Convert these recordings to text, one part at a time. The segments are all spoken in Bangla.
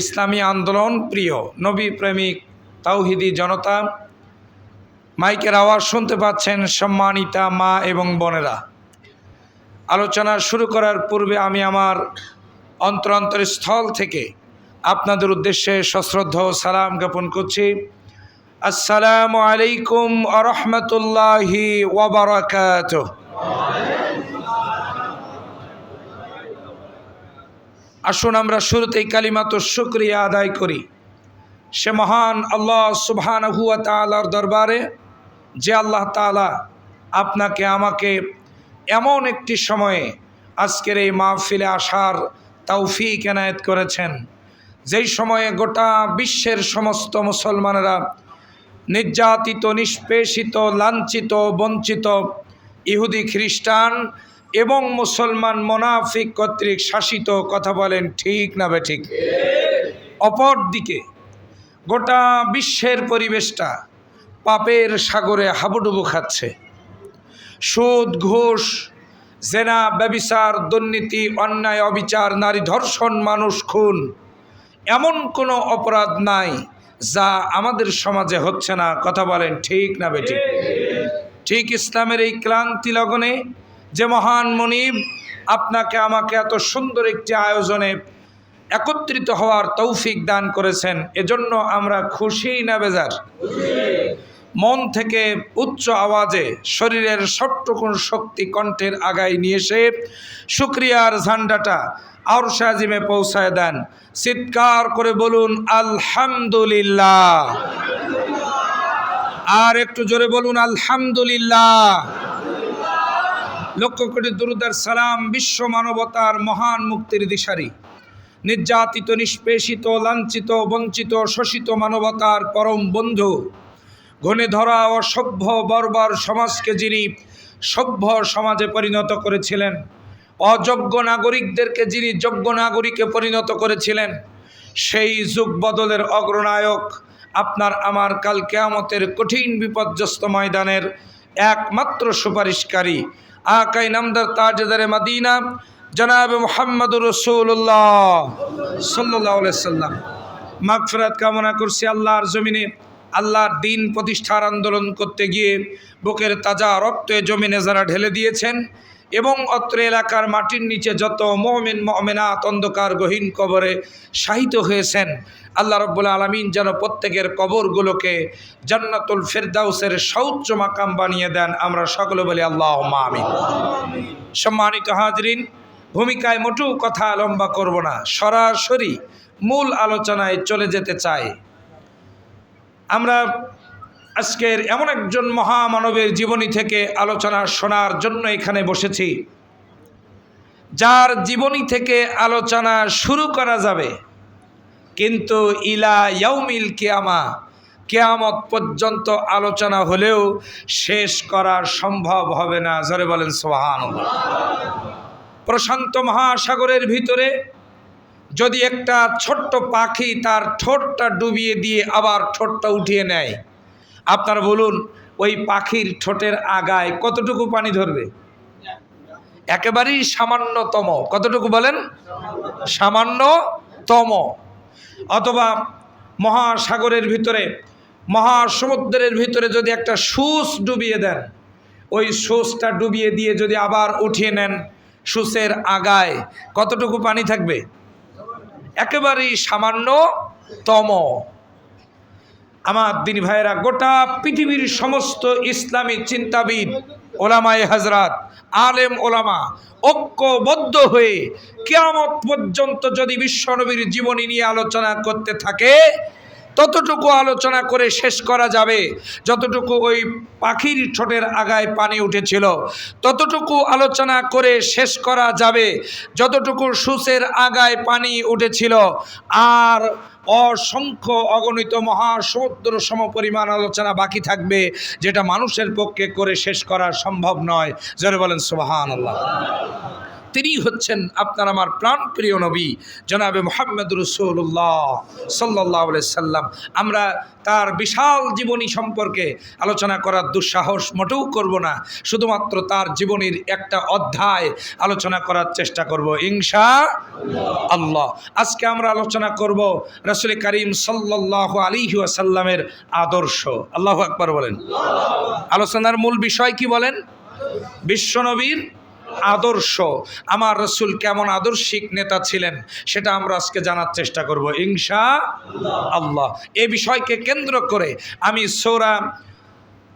ইসলামী আন্দোলন প্রিয়। নবী প্রেমিক, তাওহিদি জনতা, মাইকের আওয়াজ শুনতে পাচ্ছেন সম্মানিতা মা এবং বোনেরা। আলোচনা শুরু করার পূর্বে আমি আমার অন্তর স্থল থেকে আপনাদের উদ্দেশ্যে সশ্রদ্ধ সালাম জ্ঞাপন করছি। আসসালামু আলাইকুম আরহামতুল্লাহি ওবরাকাত আসুন আমরা শুরুতেই কালিমাত শুক্রিয়া আদায় করি। সে মহান আল্লাহ সুবহান হুয়া তালার দরবারে যে আল্লাহ তালা আপনাকে, আমাকে এমন একটি সময়ে আজকের এই মাহফিলে আসার তৌফিক এনায়েত করেছেন, যেই সময়ে গোটা বিশ্বের সমস্ত মুসলমানেরা নির্যাতিত, নিষ্পেষিত, লাঞ্ছিত, বঞ্চিত ইহুদি খ্রিস্টান এবং মুসলমান মোনাফিক কর্তৃক শাসিত কথা বলেন ঠিক না বে ঠিক? অপর দিকে গোটা বিশ্বের পরিবেশটা পাপের সাগরে হাবুডুবু খাচ্ছে। সুদ, ঘুষ, জেনা, ব্যবিচার, দুর্নীতি, অন্যায়, অবিচার, নারী ধর্ষণ, মানুষ খুন এমন কোনো অপরাধ নাই যা আমাদের সমাজে হচ্ছে না। কথা বলেন ঠিক না বেঠিক ঠিক ইসলামের এই ক্লান্তি লগনে যে মহান মনিব, আপনাকে আমাকে এত সুন্দর একটি আয়োজনে একত্রিত হওয়ার তৌফিক দান করেছেন। এজন্য আমরা খুশি না বেজার। মন থেকে উচ্চ আওয়াজে শরীরের সট্টকুন শক্তি কণ্ঠের আগায় নিয়ে এসে শুক্রিয়ার ঝান্ডাটা আর সাজিমে পৌঁছায় দেন। চিৎকার করে বলুন, আলহামদুলিল্লাহ। আর একটু জোরে বলুন, আলহামদুলিল্লাহ। লক্ষ কোটি দুরুদার সালাম বিশ্ব মানবতার মহান মুক্তির দিশারি। নির্যাতিত, নিষ্পেষিত, লাঞ্ছিত, বঞ্চিত, শোষিত মানবতার পরম বন্ধু। ঘনে ধরা ও সভ্য বর্বর সমাজকে যিনি সভ্য সমাজে পরিণত করেছিলেন, অযোগ্য নাগরিকদেরকে যিনি যোগ্য নাগরিকে পরিণত করেছিলেন, সেই যুগ বদলের অগ্রনায়ক আপনার আমার কাল কেয়ামতের কঠিন বিপর্যস্ত ময়দানের একমাত্র সুপারিশকারী আকাই নামদার তাজদারে মাদিনা, জনাব মোহাম্মদুর রসুল্লাহ সাল্লাহ সাল্লাম। মাগফিরাত কামনা করছি আল্লাহর জমিনে, আল্লাহর দিন প্রতিষ্ঠার আন্দোলন করতে গিয়ে বুকের তাজা রক্তে জমিনে যারা ঢেলে দিয়েছেন এবং অত্র এলাকার মাটির নিচে যত মহমিন মহমেনাত অন্ধকার, গহীন কবরে শাহিত হয়েছেন, আল্লাহ রব্বুল আলমিন যেন প্রত্যেকের কবরগুলোকে জান্নাতুল ফেরদাউসের সৌচ্চ মাকাম বানিয়ে দেন। আমরা সকলে বলি আল্লাহ আমিন। সম্মানিত হাজরিন, ভূমিকায় মোটেও কথা লম্বা করব না। সরাসরি মূল আলোচনায় চলে যেতে চাই। আমরা আজকের এমন একজন মহামানবের জীবনী থেকে আলোচনা শোনার জন্য এখানে বসেছি। যার জীবনী থেকে আলোচনা শুরু করা যাবে। কিন্তু ইলা ইয়াউমিল কেয়ামা, কেয়ামত পর্যন্ত আলোচনা হলেও শেষ করা সম্ভব হবে না। জরে বলেন সোহান প্রশান্ত মহাসাগরের ভিতরে যদি একটা ছোট্ট পাখি তার ঠোঁটটা ডুবিয়ে দিয়ে আবার ঠোঁটটা উঠিয়ে নেয় আপনারা বলুন, ওই পাখির ঠোঁটের আগায় কতটুকু পানি ধরবে? একেবারেই সামান্যতম। কতটুকু বলেন? সামান্যতম। অথবা মহাসাগরের ভিতরে, মহাসমুদ্রের ভিতরে যদি একটা সুস ডুবিয়ে দেন, ওই সুসটা ডুবিয়ে দিয়ে যদি আবার উঠিয়ে নেন সুসের আগায় কতটুকু পানি থাকবে? একেবারেই সামান্যতম। আমার দিন ভাইয়েরা, গোটা পৃথিবীর সমস্ত ইসলামী চিন্তাবিদ, ওলামায় হাজরাত আলেম ওলামা ঐক্যবদ্ধ হয়ে কেয়ামত পর্যন্ত যদি বিশ্বনবীর জীবনী নিয়ে আলোচনা করতে থাকে, ততটুকু আলোচনা করে শেষ করা যাবে। যতটুকু ওই পাখির ঠোঁটের আগায় পানি উঠেছিল, ততটুকু আলোচনা করে শেষ করা যাবে। যতটুকু সুসের আগায় পানি উঠেছিল, আর অসংখ্য অগণিত মহাসমুদ্র সম পরিমাণ আলোচনা বাকি থাকবে, যেটা মানুষের পক্ষে করে শেষ করা সম্ভব নয়। জোরে বলেন সুবাহান আল্লাহ তিনি হচ্ছেন আপনার আমার প্রাণ প্রিয় নবী, জনাবে মোহাম্মদ রসুল্লাহ সাল্লাহ সাল্লাম। আমরা তার বিশাল জীবনী সম্পর্কে আলোচনা করার দুঃসাহস মোটেও করব না, শুধুমাত্র তার জীবনীর একটা অধ্যায় আলোচনা করার চেষ্টা করব ইংসা আল্লাহ। আজকে আমরা আলোচনা করব রসুল করিম সাল্লাহ আলী আসাল্লামের আদর্শ। আল্লাহ আকবর বলেন। আলোচনার মূল বিষয় কি বলেন? বিশ্বনবীর আদর্শ। আমার রসুল কেমন আদর্শিক নেতা ছিলেন সেটা আমরা আজকে জানার চেষ্টা করব, ইনশা আল্লাহ। এ বিষয়কে কেন্দ্র করে আমি সৌরা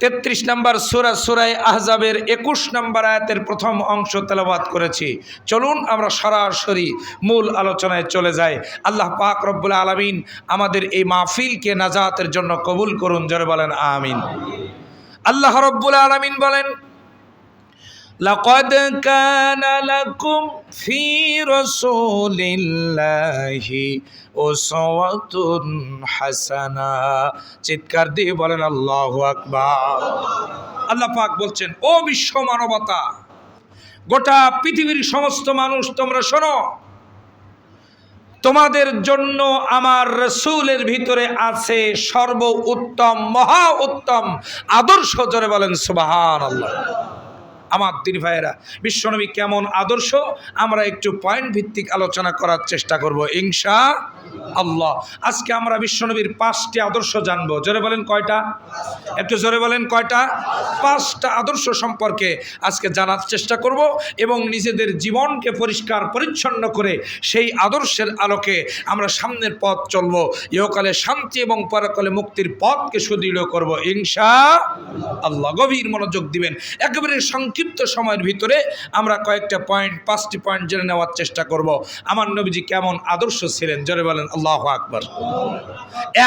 তেত্রিশ নম্বর সুরা সুরায় আহজাবের একুশ নম্বর আয়াতের প্রথম অংশ তেলাবাদ করেছি। চলুন আমরা সরাসরি মূল আলোচনায় চলে যাই। আল্লাহ পাক রব্বুল আলমিন আমাদের এই মাহফিলকে নাজাতের জন্য কবুল করুন, জোরে বলেন, আমিন। আল্লাহ রব্বুল আলমিন বলেন لقد كان لكم في رسول الله أسوة حسنة চিৎকার দিয়ে বলেন আল্লাহ আকবার আল্লাহ পাক বলছেন ও বিশ্ব মানবতা গোটা পৃথিবীর সমস্ত মানুষ তোমরা শোনো তোমাদের জন্য আমার রসুলের ভিতরে আছে সর্ব উত্তম মহা উত্তম আদর্শ জোরে বলেন সুবাহান আল্লাহ আমার দিন ভাইয়েরা, বিশ্বনবী কেমন আদর্শ? আমরা একটু পয়েন্ট ভিত্তিক আলোচনা করার চেষ্টা করব ইনশা আল্লাহ আজকে আমরা বিশ্বনবীর পাঁচটি আদর্শ জানব। জোরে বলেন কয়টা? একটু জোরে বলেন কয়টা? পাঁচটা আদর্শ সম্পর্কে আজকে জানার চেষ্টা করব এবং নিজেদের জীবনকে পরিষ্কার, পরিচ্ছন্ন করে সেই আদর্শের আলোকে আমরা সামনের পথ চলব। ইহকালে শান্তি এবং পরকালে মুক্তির পথকে সুদৃঢ় করব ইনশা আল্লাহ গভীর মনোযোগ দিবেন। একেবারে সংক্ষিপ্ত সময়ের ভিতরে আমরা কয়েকটা পয়েন্ট পাঁচটি পয়েন্ট জেনে নেওয়ার চেষ্টা করব। আমার নবীজি কেমন আদর্শ ছিলেন? জোরে বলেন, আল্লাহ আকবর।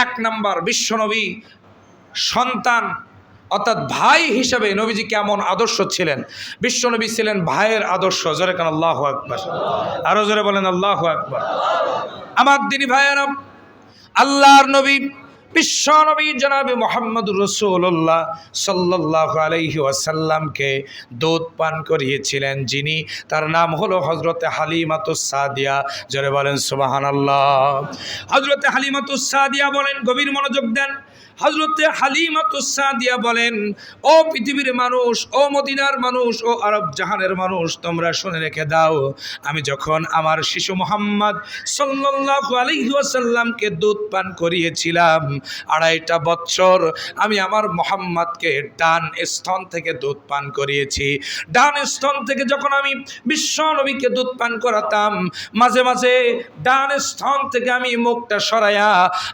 এক নাম্বার, বিশ্বনবী সন্তান, অর্থাৎ ভাই হিসাবে নবীজি কেমন আদর্শ ছিলেন? বিশ্বনবী ছিলেন ভাইয়ের আদর্শ, জোরে কেন আল্লাহ আকবর? আরও জোরে বলেন, আল্লাহ আকবর। আমার দিনী ভাইয়েরা আল্লাহর নবী বিশ্ব নবী জনাবে মোহাম্মদ রসুল্লাহ সাল্লাহ আলহি ওয়াসাল্লামকে দুধ পান করিয়েছিলেন, যিনি তার নাম হলো হজরতে হালিমাতুস সাদিয়া। জোরে বলেন সুবাহান আল্লাহ হজরতে হালিমাতুস সাদিয়া বলেন, গভীর মনোযোগ দেন। হজরতে হালিমাতুসাদিয়া বলেন, ও পৃথিবীর মানুষ, ও মদিনার মানুষ, ও আরব জাহানের মানুষ, তোমরা শুনে রেখে দাও, আমি যখন আমার শিশু মোহাম্মদ সাল্লাল্লাহু আলাইহি ওয়াসাল্লামকে দুধ পান করিয়েছিলাম আড়াইটা বছর আমি আমার মোহাম্মদকে ডান স্তন থেকে দুধ পান করিয়েছি। ডান স্তন থেকে যখন আমি বিশ্ব নবীকে দুধ পান করাতাম, মাঝে মাঝে ডান স্তন থেকে আমি মুখটা সরাইয়া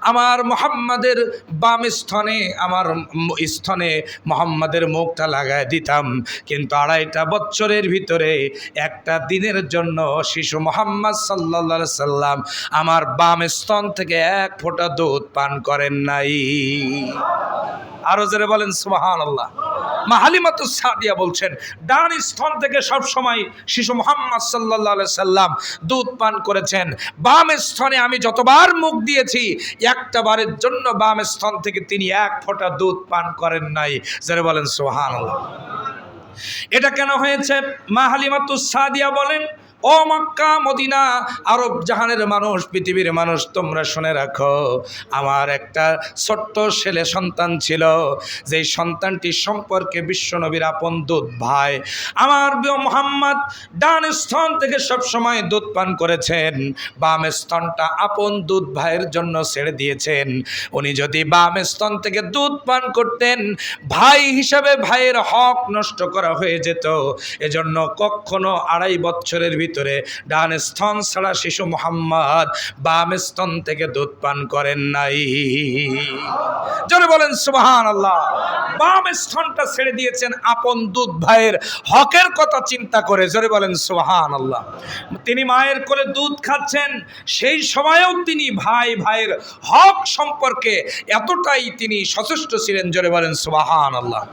আমার মোহাম্মদের বাম স্থনে আমার স্থনে মোহাম্মদের মুখটা লাগায় দিতাম। কিন্তু আড়াইটা বছরের ভিতরে একটা দিনের জন্য শিশু মোহাম্মদ সাল্লা সাল্লাম আমার বাম স্তন থেকে এক ফোঁটা দুধ পান করেন। নাই। আরও জোরে বলেন সুবাহান আল্লাহ মাহালিমাতু সাদিয়া বলছেন, ডান স্তন থেকে সব সময় শিশু মোহাম্মদ সাল্লাহ সাল্লাম দুধ পান করেছেন। বাম স্তনে আমি যতবার মুখ দিয়েছি একটা বারের জন্য বাম স্তন থেকে তিনি এক ফোঁটা দুধ পান করেন নাই। যারা বলেন সোহান এটা কেন হয়েছে? মা হালিমাতু সাদিয়া বলেন ও মক্কা, মদিনা, আরব জাহানের মানুষ, পৃথিবীর মানুষ, তোমরা শুনে রাখো, আমার একটা ছোট্ট ছেলে সন্তান ছিল, যেই সন্তানটি সম্পর্কে বিশ্বনবীর আপন দুধ ভাই। আমার মোহাম্মদ, ডান স্তন থেকে সব সময় দুধ পান করেছেন, বাম স্তনটা আপন দুধ ভাইয়ের জন্য ছেড়ে দিয়েছেন। উনি যদি বাম স্তন থেকে দুধ পান করতেন, ভাই হিসাবে ভাইয়ের হক নষ্ট করা হয়ে যেত। এজন্য কখনো আড়াই বছরের ভিতরে ডান স্তন ছাড়া শিশু মোহাম্মদ বাম স্তন থেকে দুধ পান করেন নাই। জোরে বলেন সুবাহান আল্লাহ বাম স্তনটা ছেড়ে দিয়েছেন আপন দুধ ভাইয়ের হকের কথা চিন্তা করে। জোরে বলেন সুবাহান আল্লাহ তিনি মায়ের কোলে দুধ খাচ্ছেন, সেই সময়েও তিনি ভাই ভাইয়ের হক সম্পর্কে এতটাই তিনি সচেষ্ট ছিলেন। জোরে বলেন সুবাহান আল্লাহ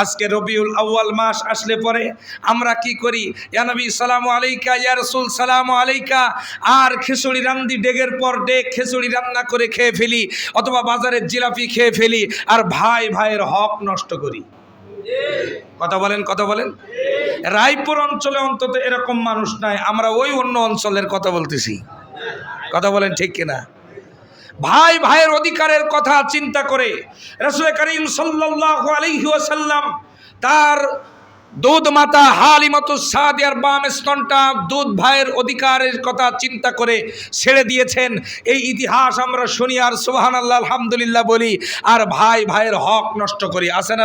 আজকে রবিউল আউয়াল মাস আসলে পরে আমরা কি করি? ইয়ানবী সালাম আলাইকা, ইয়া রসুল, সালাম আলাইকা। আর খিচুড়ি রান্দি ডেগের পর ডেক খিচুড়ি রান্না করে খেয়ে ফেলি, অথবা বাজারের জিলাপি খেয়ে ফেলি, আর ভাই ভাইয়ের হক নষ্ট করি। কথা বলেন কথা বলেন। রায়পুর অঞ্চলে অন্তত এরকম মানুষ নাই, আমরা ওই অন্য অঞ্চলের কথা বলতেছি। কথা বলেন ঠিক কিনা? ভাই ভাইয়ের অধিকারের কথা চিন্তা করে রসুল করিম আলাইহি ওয়াসাল্লাম তার দুধ মাতা হালিমাতু সাদিয়ার বাম স্তনটা দুধ ভাইয়ের অধিকারের কথা চিন্তা করে ছেড়ে দিয়েছেন এই ইতিহাস আমরা শুনি আর সুবহানাল্লাহ, আলহামদুলিল্লাহ বলি আর ভাই ভাইয়ের হক নষ্ট করি আসে না?